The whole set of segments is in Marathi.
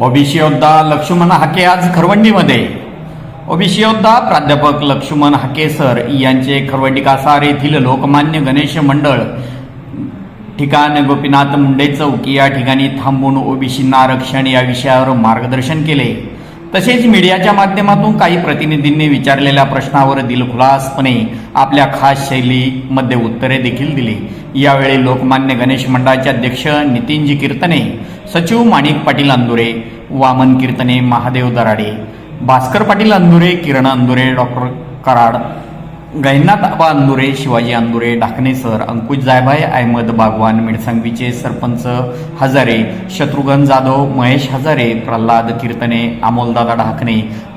ओबीसी योद्धा लक्ष्मण हाके आज खरवंडीमध्ये. ओबीसी योद्धा प्राध्यापक लक्ष्मण हाके सर यांचे खरवंडी कासार येथील लोकमान्य गणेश मंडळ ठिकाण गोपीनाथ मुंडे चौक या ठिकाणी थांबून ओबीसींना आरक्षण या विषयावर मार्गदर्शन केले. तसेच मीडियाच्या माध्यमातून काही प्रतिनिधींनी विचारलेल्या प्रश्नावर दिलखुलासपणे आपल्या खास शैलीमध्ये उत्तरे देखील दिली. यावेळी लोकमान्य गणेश मंडळाचे अध्यक्ष नितीनजी कीर्तने सचिव माणिक पाटील अंदुरे वामन कीर्तने महादेव दराडे भास्कर पाटील अंदुरे किरण अंदुरे डॉक्टर कराड गैनाथ आबा अंदुरे शिवाजी अंदुरे ढाकणे सर अंकुश जायभाई अहमद बागवान मिडसंगवीचे सरपंच हजारे शत्रुघ्न जाधव महेश हजारे प्रल्हाद कीर्तने अमोलदादा ढाकणे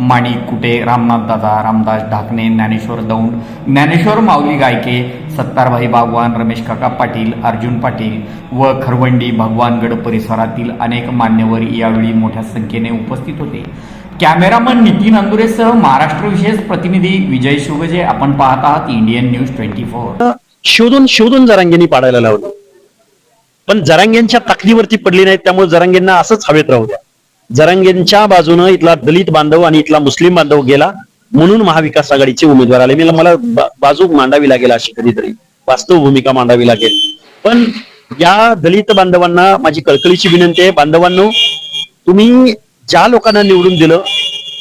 माणिक कुटे रामनाथ दादा रामदास ढाकणे ज्ञानेश्वर दौंड ज्ञानेश्वर माऊली गायके सत्तारभाई बागवान रमेश काका पाटील अर्जुन पाटील व खरवंडी भगवानगड परिसरातील अनेक मान्यवर यावेळी मोठ्या संख्येने उपस्थित होते. कॅमेरामन नितीन अंदुरेसह महाराष्ट्र विशेष प्रतिनिधी विजय शुगजे. आपण पाहत आहात इंडियन न्यूज ट्वेंटी फोर. शोधून शोधून जरांगेनी पाडायला लावलं. पण जरांगेंच्या ताकदीवरती पडली नाहीत त्यामुळे जरांगेंना असंच हवेत राहू द्या. जरांगेंच्या बाजूनं इथला दलित बांधव आणि इथला मुस्लिम बांधव गेला म्हणून महाविकास आघाडीचे उमेदवार आले. मला मला बाजू मांडावी लागेल अशी कधीतरी. वास्तव भूमिका मांडावी लागेल. पण या दलित बांधवांना माझी कळकळीची विनंती आहे. बांधवांनो तुम्ही ज्या लोकांना निवडून दिलं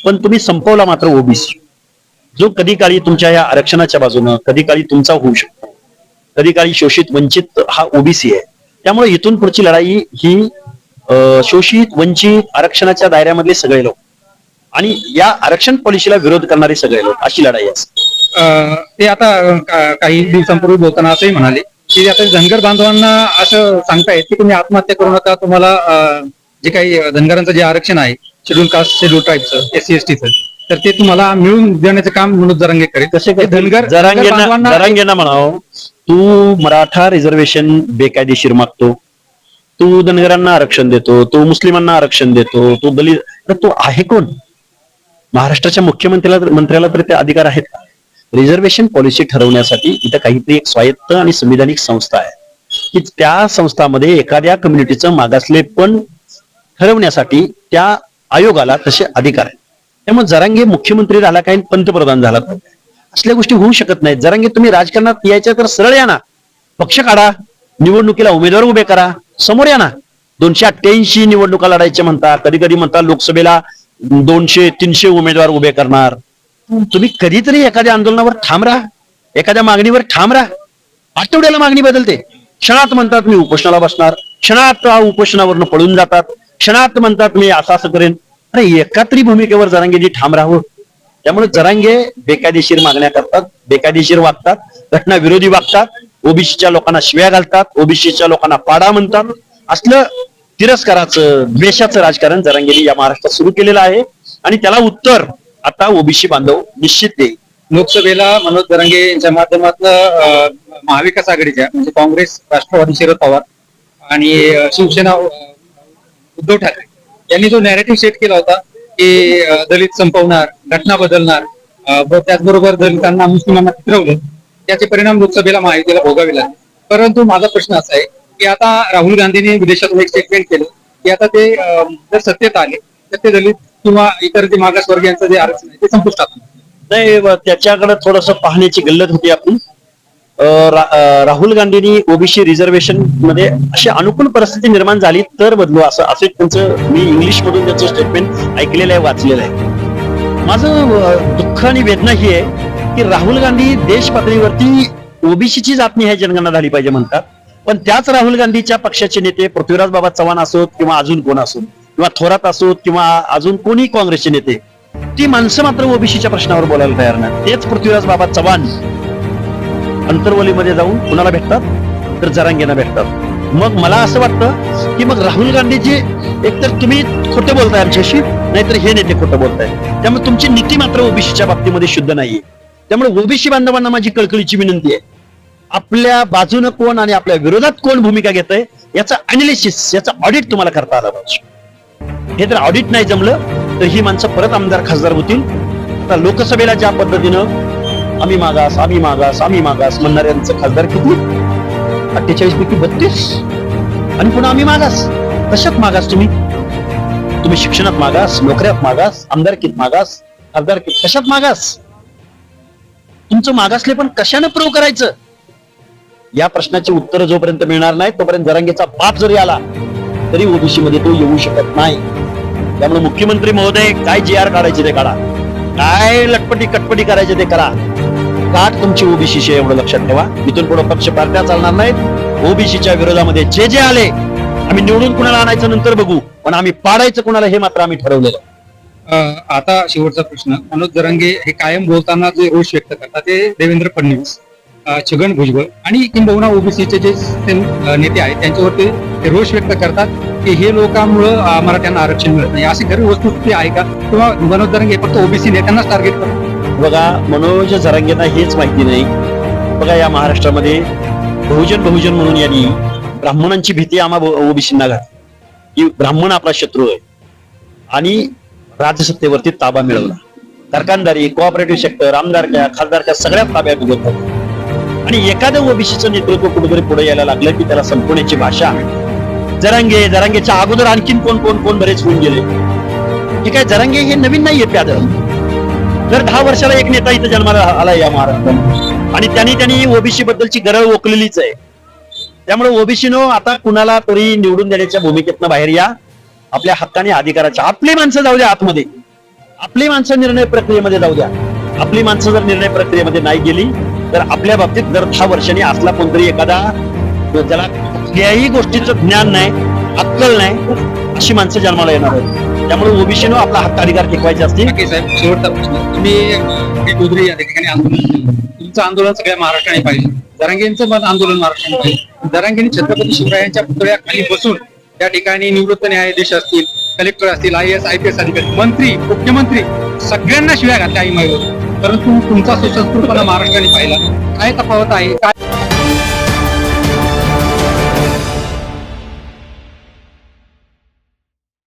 पण तुम्ही संपवला मात्र ओबीसी. जो कधी काळी तुमच्या या आरक्षणाच्या बाजूनं कधी काळी तुमचा होऊ शकतो. कधी काळी शोषित वंचित हा ओबीसी आहे. त्यामुळे इथून पुढची लढाई ही शोषित वंचित आरक्षणाच्या दायऱ्यामधले सगळे लोक आणि या आरक्षण पॉलिसीला विरोध करणारे सगळे लोक अशी लढाई असते ते आता काही दिवसांपूर्वी बोलताना असंही म्हणाले की आता धनगर बांधवांना असं सांगतायत की तुम्ही आत्महत्या करू नका तुम्हाला जे काही धनगरांचं जे आरक्षण आहे शेड्यूल कास्ट शेड्यूल ट्राईबचं एस सी एस टीचं तर ते तुम्हाला मिळून देण्याचं काम मनोज जरांगे करेल कसे ते धनगर जरांगेंना म्हणाव तू मराठा रिझर्वेशन बेकायदेशीर मागतो. तू धनगरांना आरक्षण देतो तू मुस्लिमांना आरक्षण देतो तू दलित तर तू आहे कोण? महाराष्ट्राच्या मुख्यमंत्र्याला मंत्र्याला तरी ते अधिकार आहेत का? रिझर्वेशन पॉलिसी ठरवण्यासाठी इथं काहीतरी एक स्वायत्त आणि संविधानिक संस्था आहे. की त्या संस्थामध्ये एखाद्या कम्युनिटीचं मागासले पण ठरवण्यासाठी त्या आयोगाला तसे अधिकार आहेत. त्यामुळे जरांगे मुख्यमंत्री झाला काही पंतप्रधान झाला असल्या गोष्टी होऊ शकत नाहीत. जरांगे तुम्ही राजकारणात यायच्या तर सरळ या ना. पक्ष काढा. निवडणुकीला उमेदवार उभे करा. समोर या ना. दोनशे अठ्ठ्याऐंशी निवडणुका लढायच्या म्हणता कधी कधी म्हणता लोकसभेला दोनशे तीनशे उमेदवार उभे करणार. तुम्ही कधीतरी एखाद्या आंदोलनावर ठाम राहा. एखाद्या मागणीवर ठाम राहा. आठवड्याला मागणी बदलते. क्षणात म्हणतात मी उपोषणाला बसणार. क्षणात उपोषणावरनं पळून जातात. क्षणात म्हणतात मी असं असं करेन. अरे एकात्री भूमिकेवर जरांगेजी ठाम राहावं. त्यामुळे जरांगे बेकायदेशीर मागण्या करतात बेकायदेशीर वागतात घटना विरोधी वागतात ओबीसीच्या लोकांना शिव्या घालतात ओबीसीच्या लोकांना पाडा म्हणतात. असलं तिरस्काराचं द्वेषाचं राजकारण जरांगेनी या महाराष्ट्रात सुरू केलेलं आहे. आणि त्याला उत्तर आता ओबीसी बांधव निश्चित देईल. लोकसभेला मनोज दरंगे यांच्या माध्यमातून महाविकास आघाडीच्या म्हणजे काँग्रेस राष्ट्रवादी शरद पवार आणि शिवसेना उद्धव ठाकरे. यांनी जो नॅरेटिव्ह सेट केला होता की दलित संपवणार घटना बदलणार व त्याचबरोबर दलितांना मुस्लिमांना फिरवलं त्याचे परिणाम लोकसभेला महायुतीला भोगावे लागले. परंतु माझा प्रश्न असा आहे की आता राहुल गांधींनी विदेशातून एक स्टेटमेंट केलं की आता ते जर सत्तेत आले तर ते दलित किंवा इतर जे मागासवर्गीयांचं जे आरक्षण आहे ते संपुष्टात नाही त्याच्याकडे थोडस पाहण्याची गल्लत होती आपली. रा- राहुल गांधींनी ओबीसी रिझर्वेशनमध्ये अशी अनुकूल परिस्थिती निर्माण झाली तर बदलू असं असे त्यांचं मी इंग्लिश मधून त्यांचं स्टेटमेंट ऐकलेलं आहे वाचलेलं आहे. माझं दुःख आणि वेदना ही आहे की राहुल गांधी देश पातळीवरती ओबीसीची जातनिहाय जनगणना झाली पाहिजे म्हणतात. पण त्याच राहुल गांधीच्या पक्षाचे नेते पृथ्वीराज बाबा चव्हाण असोत किंवा अजून कोण असोत किंवा थोरात असोत किंवा अजून कोणी काँग्रेसचे नेते ती माणसं मात्र ओबीसीच्या प्रश्नावर बोलायला तयार नाही तेच पृथ्वीराज बाबा चव्हाण. अंतरवलीमध्ये जाऊन कुणाला भेटतात? तर जरांगेना भेटतात. मग मला असं वाटतं की मग राहुल गांधीजी एकतर तुम्ही खोटे बोलताय आमच्याशी नाहीतर हे नेते खोटं बोलताय त्यामुळे तुमची नीती मात्र ओबीसीच्या बाबतीमध्ये शुद्ध नाहीये. त्यामुळे ओबीसी बांधवांना माझी कळकळीची विनंती आहे. आपल्या बाजूनं कोण आणि आपल्या विरोधात कोण भूमिका घेत आहे याचं अनालिसिस याचं ऑडिट तुम्हाला करता आलं पाहिजे. हे जर ऑडिट नाही जमलं तर ही माणसं परत आमदार खासदार होतील. आता लोकसभेला ज्या पद्धतीनं आम्ही मागास आम्ही मागास आम्ही मागास म्हणणाऱ्यांचं खासदार किती? अठ्ठेचाळीस पैकी बत्तीस. आणि पुन्हा आम्ही मागास. कशात मागास तुम्ही. तुम्ही शिक्षणात मागास नोकऱ्यात मागास आमदारकीत मागास खासदारकीत कशात मागास? तुमचं मागासले पण कशाने प्रूव्ह करायचं? या प्रश्नाचे उत्तर जोपर्यंत मिळणार नाही तोपर्यंत जरांगेचा बाप जरी आला तरी ओबीसी मध्ये तो येऊ शकत नाही. त्यामुळे मुख्यमंत्री महोदय काय जी आर काढायचे ते काढा. काय लटपटी कटपटी करायचे ते करा. ताट तुमची ओबीसीशी एवढं लक्षात ठेवा. इथून पुढे पक्ष पार्ट्या चालणार नाहीत. ओबीसीच्या विरोधामध्ये जे जे आले आम्ही निवडून कुणाला आणायचं नंतर बघू पण आम्ही पाडायचं कुणाला हे मात्र आम्ही ठरवलेलं. आता शेवटचा प्रश्न. मनोज दरंगे हे कायम बोलताना जे रोष व्यक्त करतात ते देवेंद्र फडणवीस छगन भुजबळ आणि किंबहुना ओबीसीचे जे नेते आहेत त्यांच्यावरती ते रोष व्यक्त करतात की हे लोकांमुळं मराठ्यांना आरक्षण मिळत नाही. अशी खरी वस्तुस्थिती आहे का? किंवा मनोज दरंगे फक्त ओबीसी नेत्यांनाच टार्गेट करतात? बघा मनोज जरांगेंना हेच माहिती नाही. बघा या महाराष्ट्रामध्ये बहुजन बहुजन म्हणून यांनी ब्राह्मणांची भीती आम्हा ओबीसींना घातली. की ब्राह्मण आपला शत्रू आहे. आणि राजसत्तेवरती ताबा मिळवला. कारखानदारी कोऑपरेटिव्ह सेक्टर आमदारक्या खासदारक्या सगळ्या ताब्यात उभं आणि एखाद्या ओबीसीचं नेतृत्व कुठेतरी पुढे यायला लागलं की त्याला संपवण्याची भाषा. जरांगे जरांगेच्या अगोदर आणखीन कोण कोण कोण बरेच होऊन गेले. ठीक काय जरांगे हे नवीन नाहीये प्याद जर दहा वर्षाला एक नेता इथं जन्माला आला या महाराष्ट्रात आणि त्यांनी त्यांनी ओबीसी बद्दलची गरळ ओकलेलीच आहे त्यामुळे ओबीसीनो आता कुणाला तरी निवडून देण्याच्या भूमिकेतनं बाहेर या आपल्या हक्काने अधिकाराच्या आपली माणसं जाऊ द्या आतमध्ये आपली माणसं निर्णय प्रक्रियेमध्ये जाऊ द्या आपली माणसं जर निर्णय प्रक्रियेमध्ये नाही गेली तर आपल्या बाबतीत दर दहा वर्षांनी असला कोणतरी एखादा ज्याला कुठल्याही गोष्टीचं ज्ञान नाही अक्कल नाही अशी माणसं जन्माला येणार आहेत. त्यामुळे ओबीसीनो आपला हक्क अधिकार टिकवायचे असतील. साहेब शेवटचा प्रश्न. तुम्ही हे या ठिकाणी आंदोलन केलं. तुमचं आंदोलन सगळ्या महाराष्ट्राने पाहिजे जरांगेंचं पण आंदोलन महाराष्ट्राने पाहिजे जरांगेंनी छत्रपती शिवरायांच्या पुतळ्याखाली बसून त्या ठिकाणी निवृत्त न्यायाधीश असतील कलेक्टर असतील I S I P S अधिकारी मंत्री मुख्यमंत्री सगळ्यांना शिव्या घातल्या आई माईवर परंतु तुमचा सुसंस्कृतपणा महाराष्ट्राने पाहिला. काय तफावत आहे? काय